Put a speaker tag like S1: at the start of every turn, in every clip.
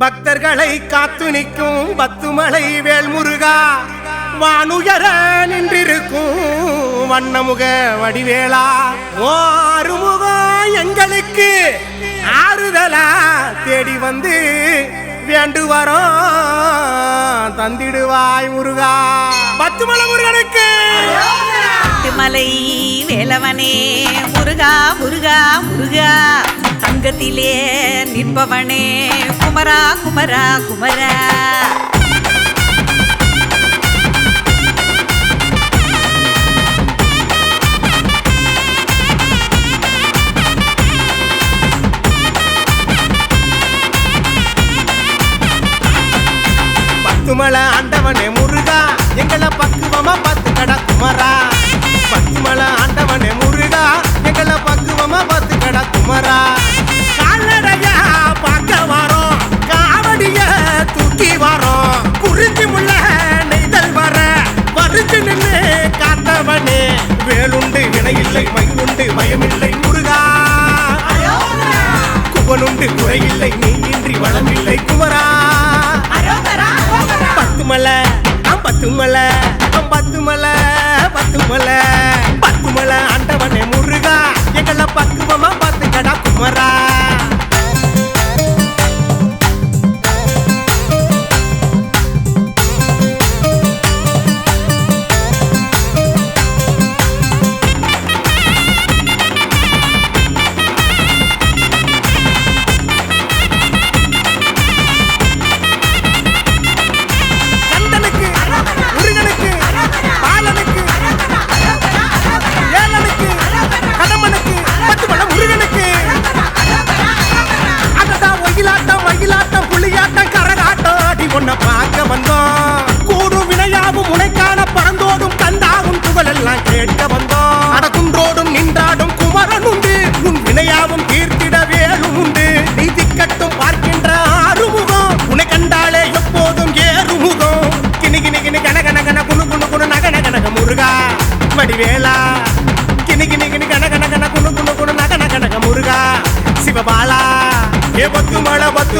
S1: பக்தர்களை காத்து நிற்கும் பத்துமலை வேல்முருகா. வானுயர நின்றிருக்கும் வண்ணமுக வடிவேளா ஓ எங்களுக்கு ஆறுதலா தேடி வந்து வேண்டுவரும் தந்திடுவாய் முருகா. பத்துமலை முருகனுக்கு.
S2: பத்துமலை வேலவனே முருகா முருகா முருகா. தங்கத்திலே நிற்பவனே. குமரா குமரா குமரா.
S1: பத்துமலை ஆண்டவனே முருகா எங்களை பக்குவமா பத்து கடா குமரா. பத்துமலை ஆண்டவனே முருகா எங்களை பக்குவமா பத்து கடா குமரா. பார்க்க வரோம். காவடிய தூக்கி வரோம். குறிஞ்சி முள்ள நெய்தல் வர பறிச்சு நின்று காத்தவனே. வேலுண்டு இணையில்லை மயிலுண்டு பயமில்லை முருகா. குவனுண்டு குறையில்லை நீ இன்றி வளமில்லை குமரா. பத்து மலை பத்து மலை பத்து மலை பத்து மலை பத்து மலை.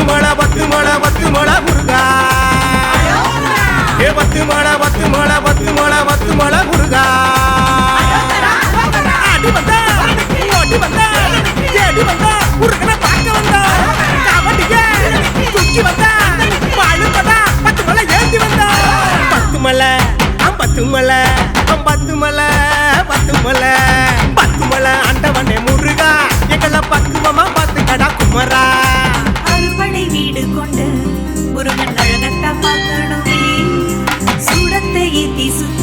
S1: பத்து மழை பத்து மழை பத்து மழை முருகா ஏ பத்து மழை பத்து மழை பத்து மழை பத்து மழை முருகா அடி வந்தா ஓடி வந்தா தேடி வந்தா முருகனை பார்க்க வந்தா. தூக்கி வந்தா. பத்து ஏந்தி வந்தா. பத்து மலை பத்து மலை ti su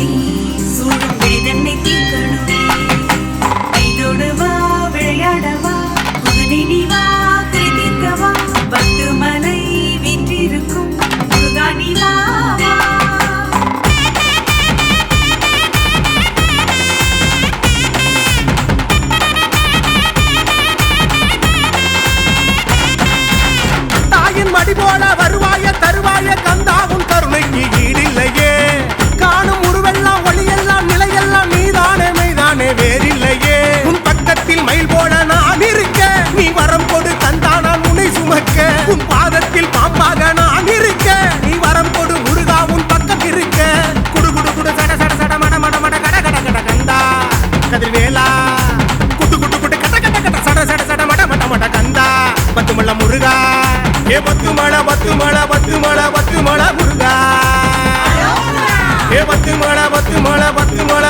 S1: ஏ பத்து மலை பத்து மலை பத்து மலை பத்து மலை முருகா. ஏ பத்து மலை பத்து மலை பத்து மலை